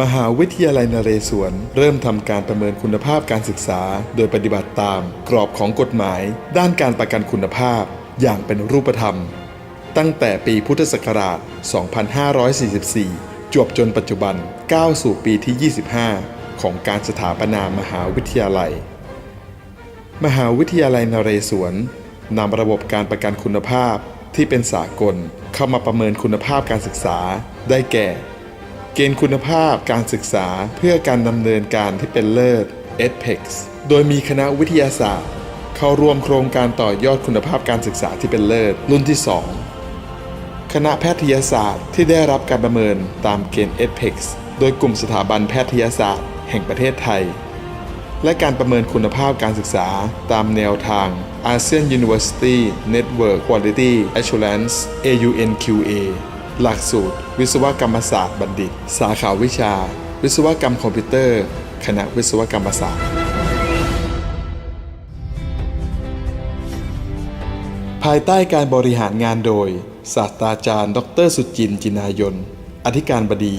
มหาวิทยาลัยนเรศวร เริ่มทำการประเมินคุณภาพการศึกษา โดยปฏิบัติตาม กรอบของกฎหมาย ด้านการประกันคุณภาพ อย่างเป็นรูปธรรม ตั้งแต่ปีพุทธศักราช 2544 จวบจนปัจจุบันก้าวสู่ปีที่ 25 ของการสถาปนามหาวิทยาลัย มหาวิทยาลัยนเรศวรนำระบบการประกันคุณภาพที่เป็นสากลเข้ามาประเมินคุณภาพการศึกษา ได้แก่ เกณฑ์คุณภาพการศึกษาเพื่อการดำเนินการที่เป็นเลิศ EdPEX โดยมีคณะวิทยาศาสตร์ เข้าร่วมโครงการต่อยอดคุณภาพการศึกษาที่เป็นเลิศ รุ่นที่ 2 คณะแพทยศาสตร์ที่ได้รับการประเมินตามเกณฑ์ EdPEX โดยกลุ่มสถาบันแพทยศาสตร์ แห่งประเทศไทย และการประเมินคุณภาพการศึกษาตามแนวทาง ASEAN University Network Quality Assurance AUNQA หลักสูตร วิศวกรรมศาสตร์บัณฑิต สาขาวิชา วิศวกรรมคอมพิวเตอร์ คณะวิศวกรรมศาสตร์ ภายใต้การบริหารงานโดย ศาสตราจารย์ ดรสุจินจินายน อธิการบดี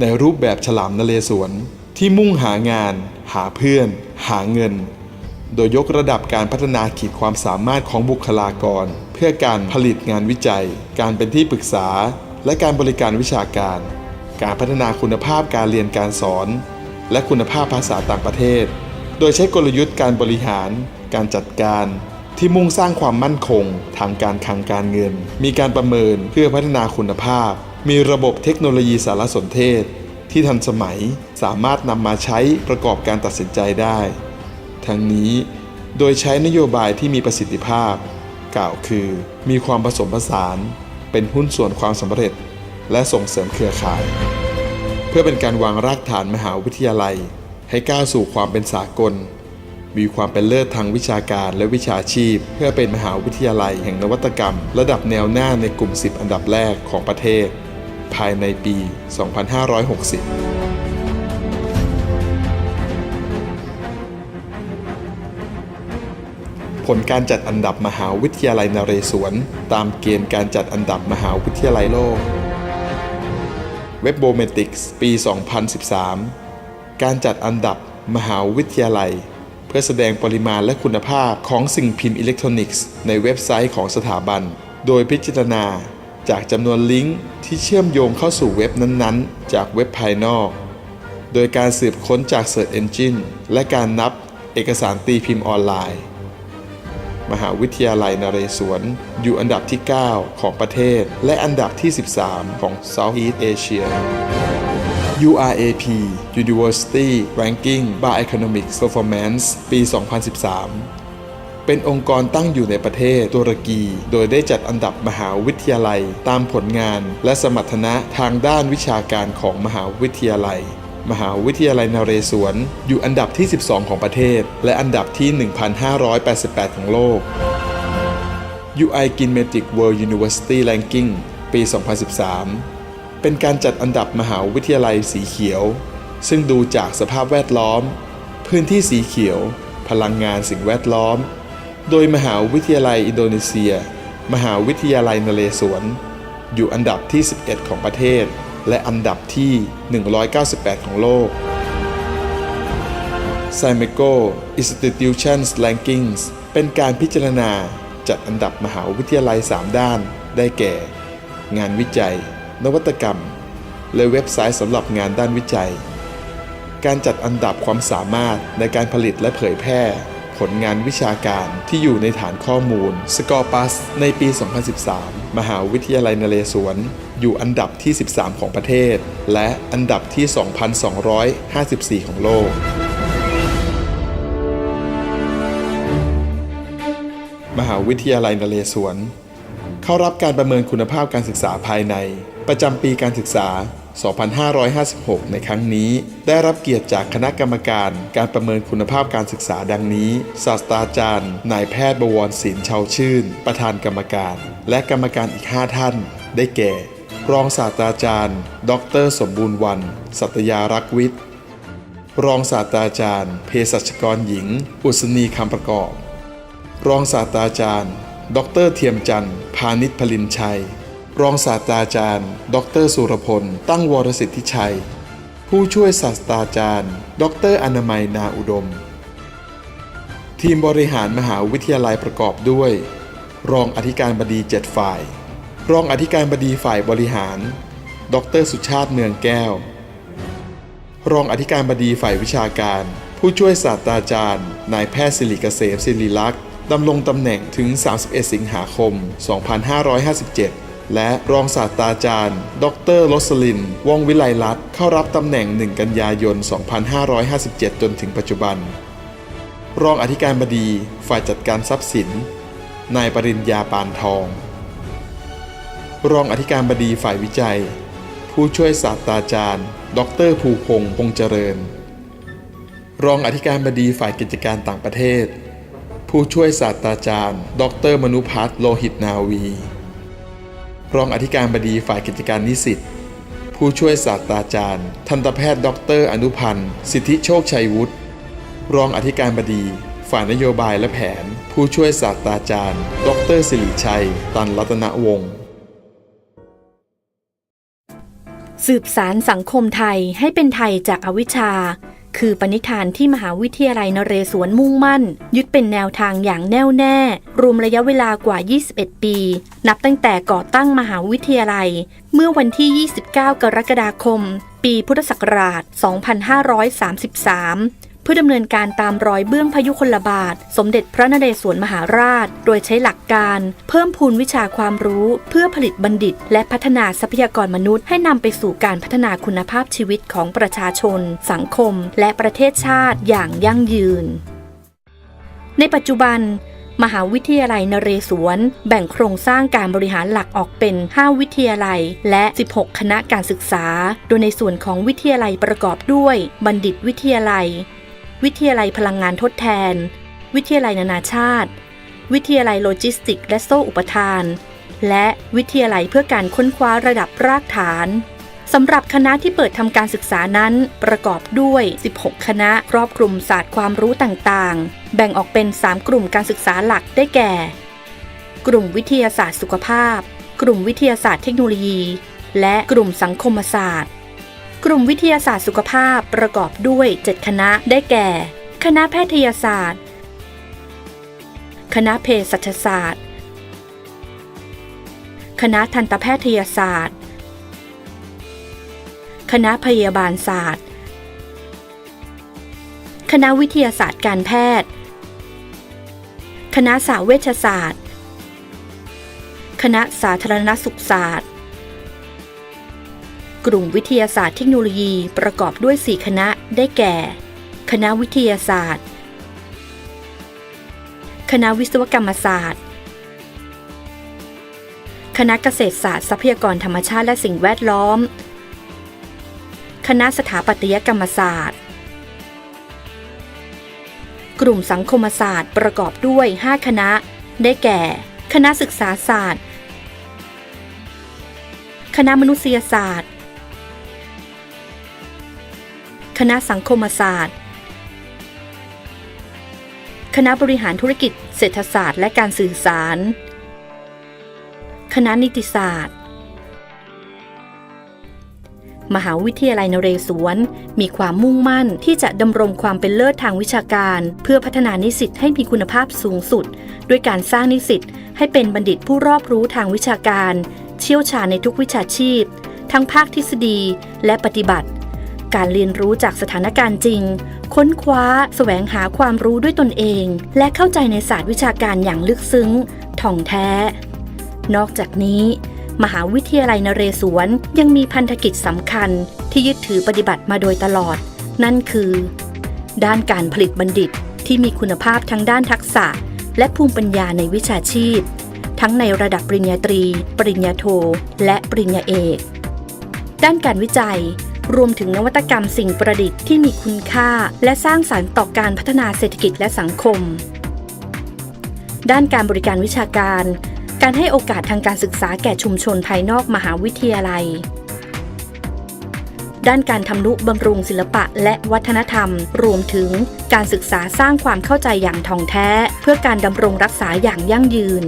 ในรูปแบบฉลามนเลสวน ที่มุ่งหางาน หาเพื่อน หาเงิน โดยยกระดับการพัฒนาขีดความสามารถของบุคลากร เพื่อการผลิตงานวิจัย การเป็นที่ปรึกษา และการบริการวิชาการ การพัฒนาคุณภาพการเรียนการสอน และคุณภาพภาษาต่างประเทศ โดยใช้กลยุทธ์การบริหาร การจัดการที่มุ่งสร้างความมั่นคง ทางการคลังการเงิน มีการประเมินเพื่อพัฒนาคุณภาพ มีระบบเทคโนโลยีสารสนเทศ ที่ทันสมัยสามารถนำมาใช้ประกอบการตัดสินใจได้ ทั้งนี้โดยใช้นโยบายที่มีประสิทธิภาพ กล่าวคือ มีความผสมผสาน เป็นหุ้นส่วนความสำเร็จ และส่งเสริมเครือข่าย เพื่อเป็นการวางรากฐานมหาวิทยาลัย ให้ก้าวสู่ความเป็นสากล มีความเป็นเลิศทางวิชาการและวิชาชีพ เพื่อเป็นมหาวิทยาลัยแห่งนวัตกรรม ระดับแนวหน้าในกลุ่ม 10 อันดับแรกของประเทศ ภายในปี 2560 ผลการจัดอันดับมหาวิทยาลัยนเรศวร ตามเกณฑ์การจัดอันดับมหาวิทยาลัยโลก เว็บโบเมติกส์ปี 2013 การจัดอันดับมหาวิทยาลัย เพื่อแสดงปริมาณและคุณภาพของสิ่งพิมพ์อิเล็กทรอนิกส์ในเว็บไซต์ของสถาบัน โดยพิจารณาจากจำนวนลิงก์ที่เชื่อมโยงเข้าสู่เว็บนั้นๆ จากเว็บภายนอก โดยการสืบค้นจาก Search Engine และการนับเอกสารตีพิมพ์ออนไลน์ มหาวิทยาลัยนเรศวร อยู่อันดับที่ 9 ของประเทศ และอันดับที่ 13 ของ Southeast Asia URAP University Ranking by Economic Performance ปี 2013เป็นองค์กรตั้งอยู่ในประเทศตุรกี โดยได้จัดอันดับมหาวิทยาลัย ตามผลงานและสมรรถนะทางด้านวิชาการของมหาวิทยาลัย มหาวิทยาลัยนเรศวร อยู่อันดับที่ 12 ของประเทศ และอันดับที่ 1,588 ของโลก UI Kinematic World University Ranking ปี 2013 เป็นการจัดอันดับมหาวิทยาลัยสีเขียว ซึ่งดูจากสภาพแวดล้อม พื้นที่สีเขียว พลังงานสิ่งแวดล้อม โดยมหาวิทยาลัยอินโดนีเซีย มหาวิทยาลัยนเรศวร อยู่อันดับที่ 11 ของประเทศ และอันดับที่ 198 ของโลก s i m e c o Institutions Rankings เป็นการพิจารณาจัดอันดับมหาวิทยาลัย 3 ด้าน ได้แก่ งานวิจัย นวัตกรรม และเว็บไซต์สำหรับงานด้านวิจัย การจัดอันดับความสามารถในการผลิตและเผยแพร่ ผลงานวิชาการที่อยู่ในฐานข้อมูล Scopus ในปี 2013 มหาวิทยาลัยนเรศวร อยู่อันดับที่ 13 ของประเทศ และอันดับที่ 2,254 ของโลก มหาวิทยาลัยนเรศวร เข้ารับการประเมินคุณภาพการศึกษาภายใน ประจำปีการศึกษา 2556 ในครั้งนี้ ได้รับเกียรติจากคณะกรรมการการประเมินคุณภาพการศึกษาดังนี้ ศาสตราจารย์ นายแพทย์บวรศิลป์ชาชื่น ประธานกรรมการ และกรรมการอีก 5 ท่าน ได้แก่ รองศาสตราจารย์ ดร สมบูรณ์วัน สัตยารักวิทย์ รองศาสตราจารย์ เภสัชกรหญิง อุศนีคำประกอบ รองศาสตราจารย์ ดร เทียมจันทร์พานิชพลินชัย รองศาสตราจารย์ ดร สุรพล ตั้งวรสิทธิชัย ผู้ช่วยศาสตราจารย์ ดร อนามัยนาอุดม ทีมบริหารมหาวิทยาลัยประกอบด้วย รองอธิการบดี 7 ฝ่าย รองอธิการบดีฝ่ายบริหาร ดร สุชาติเนืองแก้ว รองอธิการบดีฝ่ายวิชาการ ผู้ช่วยศาสตราจารย์ นายแพทย์สิริเกษมศิริลักษ์ดำรงตำแหน่งถึง 31 สิงหาคม 2557และรองศาสตราจารย์ ดรโรสลิน ว่องวิไลลัตน์เข้ารับตำแหน่ง 1 กันยายน 2557 จนถึงปัจจุบัน รองอธิการบดีฝ่ายจัดการทรัพย์สิน นายปริญญาปานทอง รองอธิการบดีฝ่ายวิจัย ผู้ช่วยศาสตราจารย์ ดรภูพงษ์พงษ์เจริญ รองอธิการบดีฝ่ายกิจการต่างประเทศ ผู้ช่วยศาสตราจารย์ ดรมนุพัฒน์โลหิตนาวี รองอธิการบดีฝ่ายกิจการนิสิตผู้ช่วยศาสตราจารย์ ทันตแพทย์ ดร อนุพันธ์ สิทธิโชคชัยวุฒิรองอธิการบดี ฝ่ายนโยบายและแผน ผู้ช่วยศาสตราจารย์ ดรสิริชัย ตันรัตนวงศ์ สืบสารสังคมไทยให้เป็นไทยจากอวิชชา คือปณิธานที่มหาวิทยาลัยนเรศวรมุ่งมั่น ยึดเป็นแนวทางอย่างแน่วแน่ รวมระยะเวลากว่า 21 ปี นับตั้งแต่ก่อตั้งมหาวิทยาลัย เมื่อวันที่ 29 กรกฎาคม ปีพุทธศักราช 2533 พื่อดำเนินการตามรอยเบื้องพยุคลบาท สมเด็จพระนเรศวรมหาราช โดยใช้หลักการ เพิ่มพูนวิชาความรู้เพื่อผลิตบัณฑิต และพัฒนาทรัพยากรมนุษย์ ให้นำไปสู่การพัฒนาคุณภาพชีวิตของประชาชน สังคม และประเทศชาติอย่างยั่งยืน ในปัจจุบันมหาวิทยาลัยนเรศวร แบ่งโครงสร้างการบริหารหลักออกเป็น 5 วิทยาลัย และ 16 คณะการศึกษา โดยในส่วนของวิทยาลัยประกอบด้วย บัณฑิตวิทยาลัย วิทยาลัยพลังงานทดแทน วิทยาลัยนานาชาติ วิทยาลัยโลจิสติก และโซ่อุปทาน และวิทยาลัยเพื่อการค้นคว้าระดับรากฐานสำหรับคณะที่เปิดทำการศึกษานั้น ประกอบด้วย 16 คณะครอบคลุมศาสตร์ความรู้ต่างๆ แบ่งออกเป็น 3 กลุ่มการศึกษาหลักได้แก่ กลุ่มวิทยาศาสตร์สุขภาพ กลุ่มวิทยาศาสตร์เทคโนโลยี และกลุ่มสังคมศาสตร์ กลุ่มวิทยาศาสตร์สุขภาพประกอบด้วย 7 คณะได้แก่ คณะแพทยศาสตร์ คณะเภสัชศาสตร์ คณะทันตแพทยศาสตร์ คณะพยาบาลศาสตร์ คณะวิทยาศาสตร์การแพทย์ คณะสาเวชศาสตร์ คณะสาธารณสุขศาสตร์ กลุ่มวิทยาศาสตร์เทคโนโลยีประกอบด้วย 4 คณะได้แก่ คณะวิทยาศาสตร์ คณะวิศวกรรมศาสตร์ คณะเกษตรศาสตร์ทรัพยากรธรรมชาติและสิ่งแวดล้อม คณะสถาปัตยกรรมศาสตร์ กลุ่มสังคมศาสตร์ประกอบด้วย 5 คณะ ได้แก่ คณะศึกษาศาสตร์ คณะมนุษยศาสตร์ คณะสังคมศาสตร์ คณะบริหารธุรกิจ เศรษฐศาสตร์ และการสื่อสาร คณะนิติศาสตร์ มหาวิทยาลัยนเรศวร มีความมุ่งมั่นที่จะดำรงความเป็นเลิศทางวิชาการ เพื่อพัฒนานิสิตให้มีคุณภาพสูงสุด ด้วยการสร้างนิสิตให้เป็นบัณฑิตผู้รอบรู้ทางวิชาการ เชี่ยวชาญในทุกวิชาชีพ ทั้งภาคทฤษฎีและปฏิบัติ การเรียนรู้จากสถานการณ์จริง ค้นคว้าแสวงหาความรู้ด้วยตนเอง และเข้าใจในศาสตร์วิชาการอย่างลึกซึ้ง ท่องแท้ นอกจากนี้ มหาวิทยาลัยนเรศวรยังมีพันธกิจสำคัญที่ยึดถือปฏิบัติมาโดยตลอด นั่นคือ ด้านการผลิตบัณฑิตที่มีคุณภาพทั้งด้านทักษะ และภูมิปัญญาในวิชาชีพ ทั้งในระดับปริญญาตรี ปริญญาโท และปริญญาเอก ด้านการวิจัย รวมถึงนวัตกรรมสิ่งประดิษฐ์ที่มีคุณค่า และสร้างสารรค์ต่อการพัฒนาเศรษฐกิจและสังคม ด้านการบริการวิชาการ การให้โอกาสทางการศึกษาแก่ชุมชนภายนอกมหาวิทยาลัย ด้านการทำนุบำรุงศิลปะและวัฒนธรรม รวมถึงการศึกษาสร้างความเข้าใจอย่างท่องแท้ เพื่อการดำรงรักษาอย่างยั่งยืน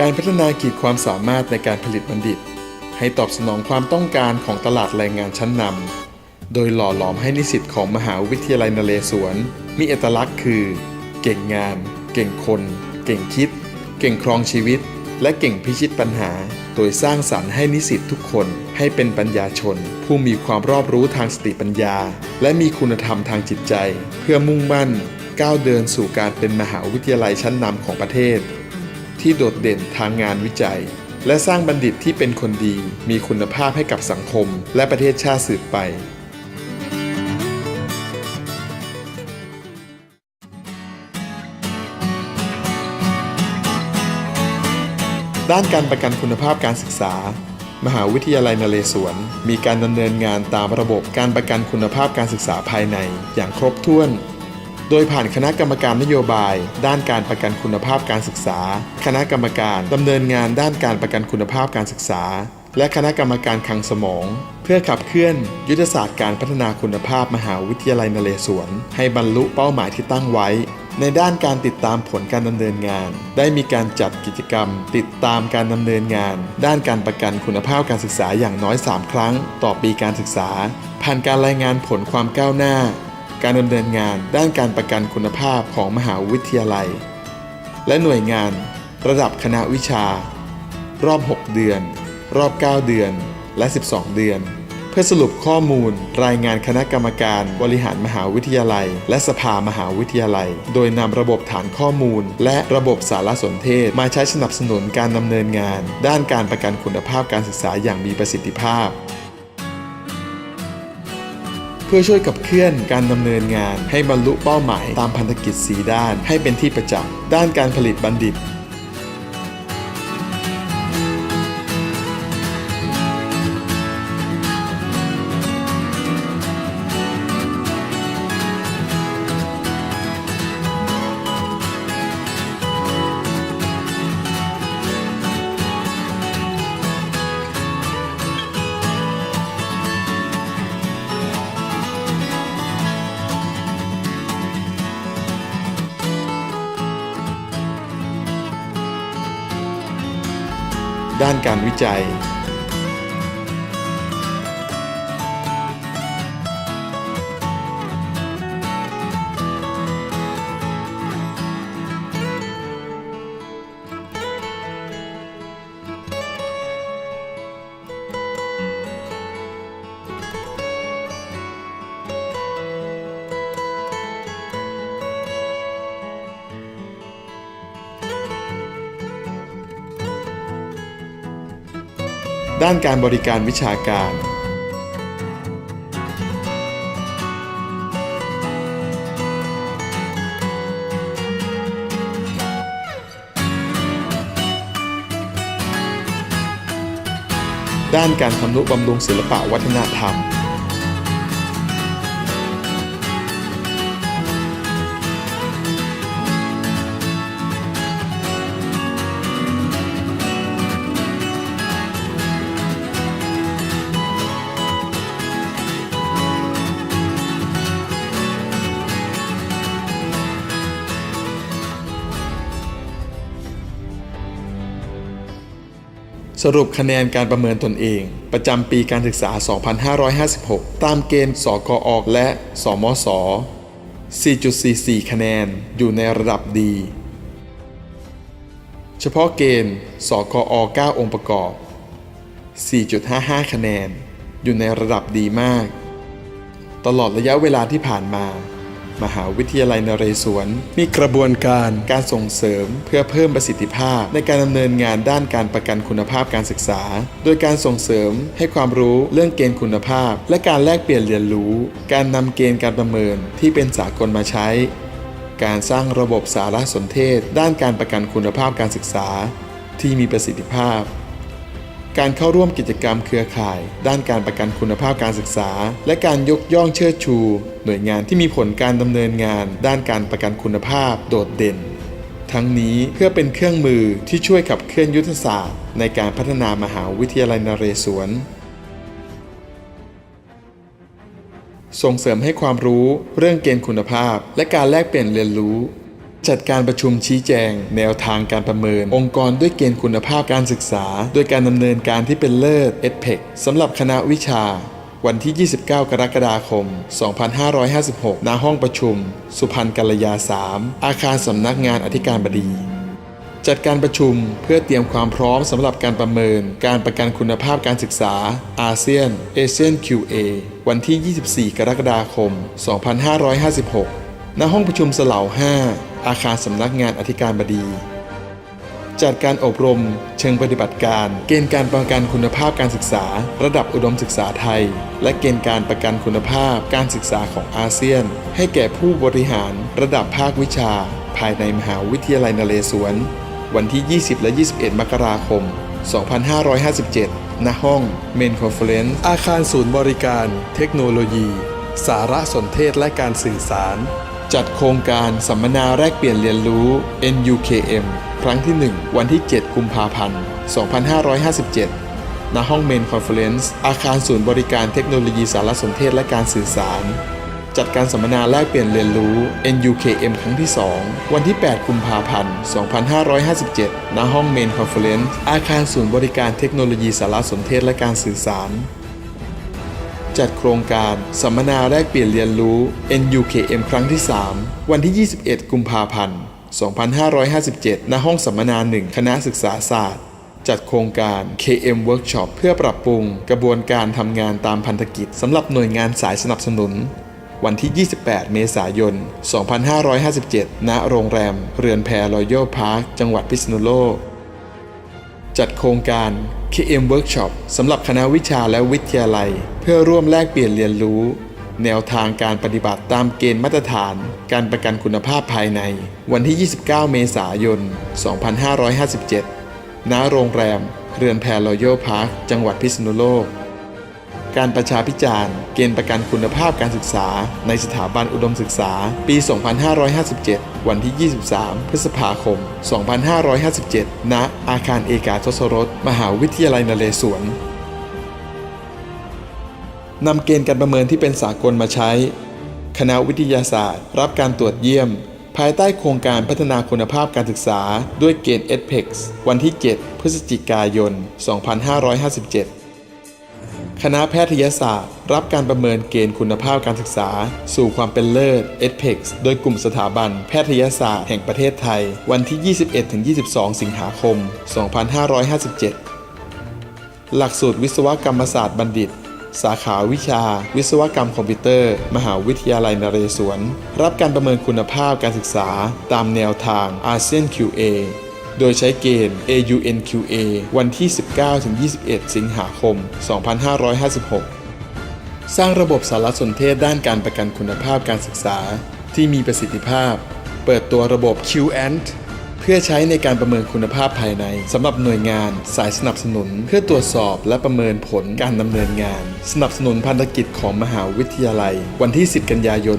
การพัฒนาขีดความสามารถในการผลิตบัณฑิต ให้ตอบสนองความต้องการของตลาดแรงงานชั้นนำโดยหล่อหลอมให้นิสิตของมหาวิทยาลัยนเรศวร มีเอกลักษณ์คือ เก่งงาน เก่งคน เก่งคิด เก่งครองชีวิต และเก่งพิชิตปัญหา โดยสร้างสรรค์ให้นิสิตทุกคนให้เป็นปัญญาชน ผู้มีความรอบรู้ทางสติปัญญา และมีคุณธรรมทางจิตใจ เพื่อมุ่งมั่น ก้าวเดินสู่การเป็นมหาวิทยาลัยชั้นนำของประเทศ ที่โดดเด่นทางงานวิจัย และสร้างบัณฑิตที่เป็นคนดี มีคุณภาพให้กับสังคม และประเทศชาติสืบไปด้านการประกันคุณภาพการศึกษา มหาวิทยาลัยนเรศวร มีการดำเนินงานตามระบบการประกันคุณภาพการศึกษาภายใน อย่างครบถ้วน โดยผ่านคณะกรรมการนโยบาย ด้านการประกันคุณภาพการศึกษา คณะกรรมการดำเนินงานด้านการประกันคุณภาพการศึกษา และคณะกรรมการคลังสมอง เพื่อขับเคลื่อน ยุทธศาสตร์การพัฒนาคุณภาพมหาวิทยาลัยนเรศวร ให้บรรลุเป้าหมายที่ตั้งไว้ ในด้านการติดตามผลการดำเนินงาน ได้มีการจัดกิจกรรม ติดตามการดำเนินงาน ด้านการประกันคุณภาพการศึกษาอย่างน้อย 3 ครั้ง ต่อปีการศึกษา ผ่านการรายงานผลความก้าวหน้า การดำเนินงานด้านการประกันคุณภาพของมหาวิทยาลัย และหน่วยงานระดับคณะวิชา รอบ 6 เดือน รอบ 9 เดือน และ 12 เดือน เพื่อสรุปข้อมูลรายงานคณะกรรมการบริหารมหาวิทยาลัย และสภามหาวิทยาลัย โดยนำระบบฐานข้อมูล และระบบสารสนเทศ มาใช้สนับสนุนการดำเนินงาน ด้านการประกันคุณภาพการศึกษาอย่างมีประสิทธิภาพ พื่อช่วยกับเคลื่อนการดำเนินงาน ให้บรรลุเป้าหมายตามพันธกิจ4ด้านให้เป็นที่ประจักษ์ด้านการผลิตบัณฑิต ด้านการวิจัย ด้านการบริการวิชาการ ด้านการทำนุบำรุงศิลปะวัฒนธรรม สรุปคะแนนการประเมินตนเอง ประจำปีการศึกษา 2556 ตามเกณฑ์สกออกและ สมศ4.44 คะแนนอยู่ในระดับดี เฉพาะเกณฑ์สกอ9องค์ประกอบ 4.55 คะแนน อยู่ในระดับดีมาก ตลอดระยะเวลาที่ผ่านมา มหาวิทยาลัยนเรศวร มีกระบวนการการส่งเสริม เพื่อเพิ่มประสิทธิภาพ ในการดำเนินงานด้านการประกันคุณภาพการศึกษา โดยการส่งเสริมให้ความรู้เรื่องเกณฑ์คุณภาพ และการแลกเปลี่ยนเรียนรู้ การนำเกณฑ์การประเมินที่เป็นสากลมาใช้ การสร้างระบบสารสนเทศ ด้านการประกันคุณภาพการศึกษา ที่มีประสิทธิภาพ การเข้าร่วมกิจกรรมเครือข่าย ด้านการประกันคุณภาพการศึกษา และการยกย่องเชิดชู หน่วยงานที่มีผลการดำเนินงาน ด้านการประกันคุณภาพโดดเด่น ทั้งนี้เพื่อเป็นเครื่องมือที่ช่วยขับเคลื่อนยุทธศาสตร์ ในการพัฒนามหาวิทยาลัยนเรศวรส่งเสริมให้ความรู้เรื่องเกณฑ์คุณภาพ และการแลกเปลี่ยนเรียนรู้ จัดการประชุมชี้แจง แนวทางการประเมิน องค์กรด้วยเกณฑ์คุณภาพการศึกษา โดยการดำเนินการที่เป็นเลิศ EdPEC สำหรับคณะวิชา วันที่ 29 กรกฎาคม 2556 ณ ห้องประชุม สุพรรณกัลยา 3 อาคารสำนักงานอธิการบดี จัดการประชุมเพื่อเตรียมความพร้อมสำหรับการประเมิน การประกันคุณภาพการศึกษา อาเซียนเอเชียน QA วันที่ 24 กรกฎาคม 2556 ณ ห้องประชุมสเลา5 อาคารสำนักงานอธิการบดี จัดการอบรม เชิงปฏิบัติการ เกณฑ์การประกันคุณภาพการศึกษา ระดับอุดมศึกษาไทย และเกณฑ์การประกันคุณภาพการศึกษาของอาเซียน ให้แก่ผู้บริหาร ระดับภาควิชา ภายในมหาวิทยาลัยนเรศวร วันที่ 20 และ 21 มกราคม 2557 ณ ห้อง Main Conference อาคารศูนย์บริการ เทคโนโลยี สารสนเทศและการสื่อสาร จัดโครงการสัมมนาแลกเปลี่ยนเรียนรู้ NUKM ครั้งที่ 1 วันที่ 7 กุมภาพันธ์ 2557 ณ ห้อง Main Conference อาคารศูนย์บริการเทคโนโลยีสารสนเทศและการสื่อสาร จัดการสัมมนาแลกเปลี่ยนเรียนรู้ NUKM ครั้งที่ 2 วันที่ 8 กุมภาพันธ์ 2557 ณ ห้อง Main Conference อาคารศูนย์บริการเทคโนโลยีสารสนเทศและการสื่อสาร จัดโครงการสัมมนาแลกเปลี่ยนเรียนรู้ NUKM ครั้งที่ 3 วันที่ 21 กุมภาพันธ์ 2557 ณ ห้องสัมมนา1คณะศึกษาศาสตร์ จัดโครงการ KM Workshop เพื่อปรับปรุงกระบวนการทำงานตามพันธกิจสำหรับหน่วยงานสายสนับสนุน วันที่ 28 เมษายน 2557 ณ โรงแรม เรือนแพรอย a l พาร์ค จังหวัดพิษณุโลก จัดโครงการ KM Workshop สำหรับคณะวิชาและวิทยาลัย เพื่อร่วมแลกเปลี่ยนเรียนรู้ แนวทางการปฏิบัติตามเกณฑ์มาตรฐาน การประกันคุณภาพภายใน วันที่ 29 เมษายน 2557 ณ โรงแรม เรือนแพรรอยัลพาร์ค จังหวัดพิษณุโลก การประชาพิจารณ์ เกณฑ์ประกันคุณภาพการศึกษา ในสถาบันอุดมศึกษา ปี 2557 วันที่ 23 พฤษภาคม 2557 ณ อาคารเอกาทศรส มหาวิทยาลัยนเรศวรนำเกณฑ์การประเมินที่เป็นสากลมาใช้ คณะวิทยาศาสตร์ รับการตรวจเยี่ยม ภายใต้โครงการพัฒนาคุณภาพการศึกษา ด้วยเกณฑ์ EdPEX วันที่ 7 พฤศจิกายน 2557 คณะแพทยศาสตร์ รับการประเมินเกณฑ์คุณภาพการศึกษา สู่ความเป็นเลิศ EdPEX โดยกลุ่มสถาบันแพทยศาสตร์แห่งประเทศไทย วันที่ 21-22 สิงหาคม 2557 หลักสูตรวิศวกรรมศาสตร์บัณฑิต สาขาวิชา วิศวกรรมคอมพิวเตอร์ มหาวิทยาลัยนเรศวร รับการประเมินคุณภาพการศึกษา ตามแนวทางอาเซียน QA โดยใช้เกณฑ์ AUNQA วันที่ 19-21 สิงหาคม 2556 สร้างระบบสารสนเทศด้านการประกันคุณภาพการศึกษาที่มีประสิทธิภาพ เปิดตัวระบบ QANT พื่อใช้ในการประเมินคุณภาพภายในสำหรับหน่วยงานสายสนับสนุน เพื่อตรวจสอบและประเมินผลการดำเนินงาน สนับสนุนพันธกิจของมหาวิทยาลัย วันที่ 10 กันยายน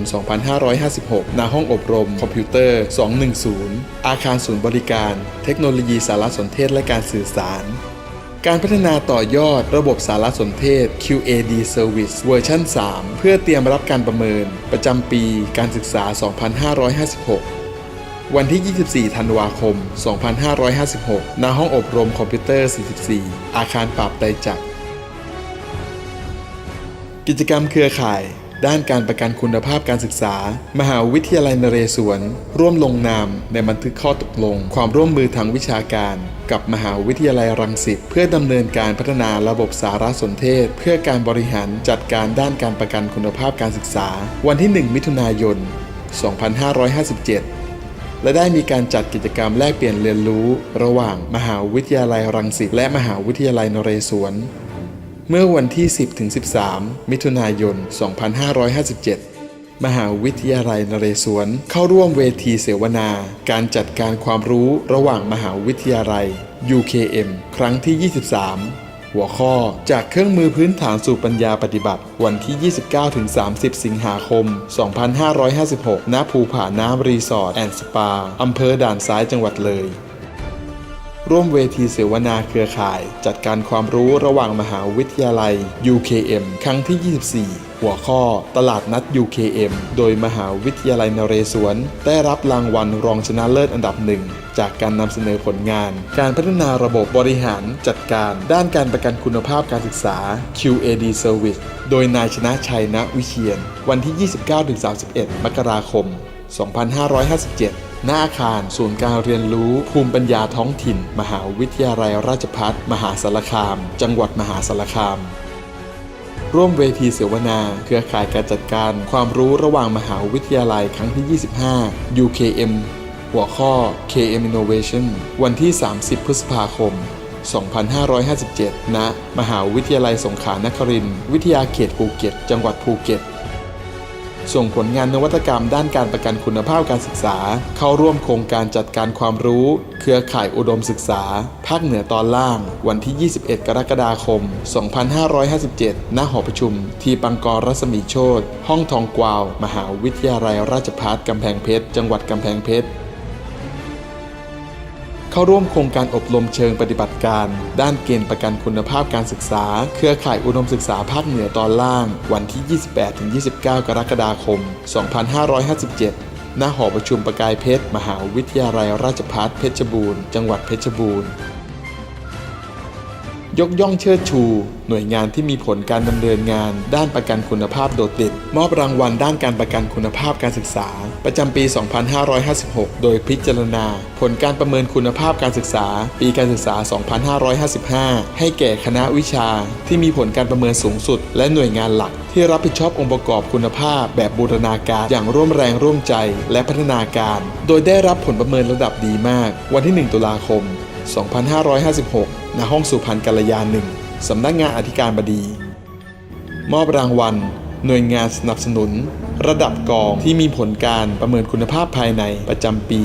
2556 ณ ห้องอบรม คอมพิวเตอร์ 210 อาคารศูนย์บริการ เทคโนโลยีสารสนเทศและการสื่อสารการพัฒนาต่อยอดระบบสารสนเทศ QAD Service เวอร์ชัน3 เพื่อเตรียมรับการประเมิน ประจำปีการศึกษา 2556 วันที่ 24 ธันวาคม 2556 ณ ห้องอบรมคอมพิวเตอร์ 44 อาคารปราบไตจักร กิจกรรมเครือข่าย ด้านการประกันคุณภาพการศึกษา มหาวิทยาลัยนเรศวร ร่วมลงนามในบันทึกข้อตกลง ความร่วมมือทางวิชาการ กับมหาวิทยาลัยรังสิตเพื่อดำเนินการพัฒนาระบบสารสนเทศ เพื่อการบริหารจัดการด้านการประกันคุณภาพการศึกษา วันที่ 1 มิถุนายน 2557 และได้มีการจัดกิจกรรมแลกเปลี่ยนเรียนรู้ ระหว่างมหาวิทยาลัยรังสิตและมหาวิทยาลัยนเรศวร เมื่อวันที่ 10-13 มิถุนายน 2557มหาวิทยาลัยนเรศวรเข้าร่วมเวทีเสวนา การจัดการความรู้ระหว่างมหาวิทยาลัย UKM ครั้งที่ 23 หัวข้อจากเครื่องมือพื้นฐานสู่ปัญญาปฏิบัติ วันที่ 29-30 สิงหาคม 2556 ณ ภูผาน้ำรีสอร์ทแอนด์สปา อำเภอด่านซ้ายจังหวัดเลย ร่วมเวทีเสวนาเครือข่าย จัดการความรู้ระหว่างมหาวิทยาลัย UKM ครั้งที่ 24หัวข้อตลาดนัด UKM โดยมหาวิทยาลัยนเรศวร ได้รับรางวัลรองชนะเลิศอันดับหนึ่งจากการนำเสนอผลงาน การพัฒนาระบบบริหารจัดการ ด้านการประกันคุณภาพการศึกษา QAD Service โดยนายชนะชัยณวิเชียน วันที่ 29-31 มกราคม 2557หน้าอาคารศูนย์การเรียนรู้ภูมิปัญญาท้องถิ่น มหาวิทยาลัยราชภัฏมหาสารคาม จังหวัดมหาสารคาม ร่วมเวทีเสวนา เครือข่ายการจัดการ ความรู้ระหว่างมหาวิทยาลัยครั้งที่ 25 UKM หัวข้อ KM Innovation วันที่ 30 พฤษภาคม 2557 ณ มหาวิทยาลัยสงขลานครินทร์วิทยาเขตภูเก็ต จังหวัดภูเก็ต ส่งผลงานนวัตกรรมด้านการประกันคุณภาพการศึกษา เข้าร่วมโครงการจัดการความรู้ เครือข่ายอุดมศึกษา ภาคเหนือตอนล่าง วันที่ 21 กรกฎาคม 2557 ณ หอประชุม ทีปังกรรัศมีโชตห้องทองกวาว มหาวิทยาลัยราชภัฏกำแพงเพชร จังหวัดกำแพงเพชร เข้าร่วมโครงการอบรมเชิงปฏิบัติการ ด้านเกณฑ์ประกันคุณภาพการศึกษา เครือข่ายอุดมศึกษาภาคเหนือตอนล่าง วันที่ 28-29 กรกฎาคม 2557ณหอประชุมประกายเพชร มหาวิทยาลัยราชภัฏเพชรบูรณ์ จังหวัดเพชรบูรณ์ ยกย่องเชิดชู หน่วยงานที่มีผลการดำเนินงาน ด้านประกันคุณภาพโดดเด่นมอบรางวัลด้านการประกันคุณภาพการศึกษา ประจำปี 2556 โดยพิจารณา ผลการประเมินคุณภาพการศึกษา ปีการศึกษา 2555 ให้แก่คณะวิชา ที่มีผลการประเมินสูงสุด และหน่วยงานหลัก ที่รับผิดชอบองค์ประกอบคุณภาพ แบบบูรณาการอย่างร่วมแรงร่วมใจและพัฒนาการ โดยได้รับผลประเมินระดับดีมาก วันที่ 1 ตุลาคม 2556 ณ ห้องสุพรรณกัลยาหนึ่งสำนักงานอธิการบดี มอบรางวัล หน่วยงานสนับสนุน ระดับกองที่มีผลการประเมินคุณภาพภายในประจำปี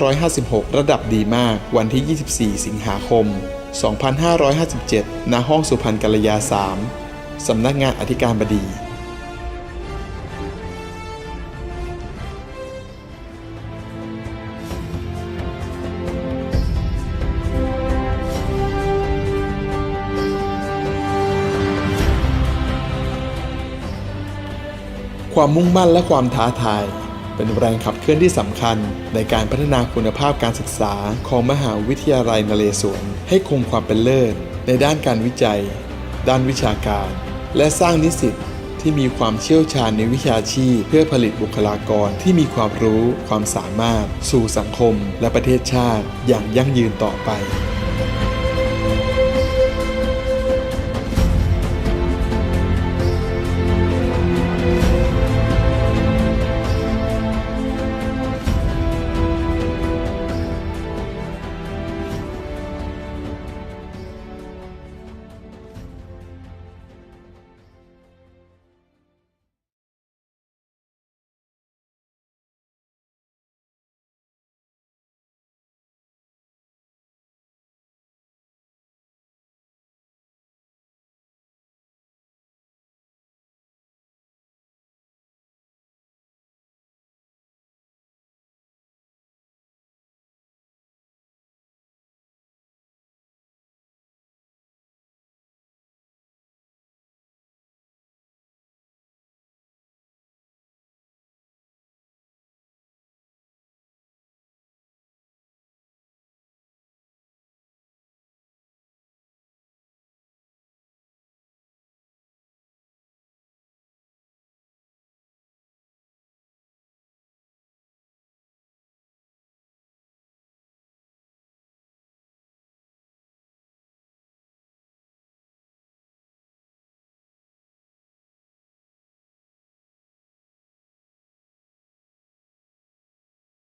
2556 ระดับดีมาก วันที่ 24 สิงหาคม 2557 ณ ห้องสุพรรณกัลยา 3 สำนักงานอธิการบดี ความมุ่งมั่นและความท้าทาย เป็นแรงขับเคลื่อนที่สำคัญ ในการพัฒนาคุณภาพการศึกษาของมหาวิทยาลัยนเรศวรให้คงความเป็นเลิศ ในด้านการวิจัย ด้านวิชาการ และสร้างนิสิตที่มีความเชี่ยวชาญในวิชาชีพ เพื่อผลิตบุคลากรที่มีความรู้ ความสามารถ สู่สังคม และประเทศชาติอย่างยั่งยืนต่อไป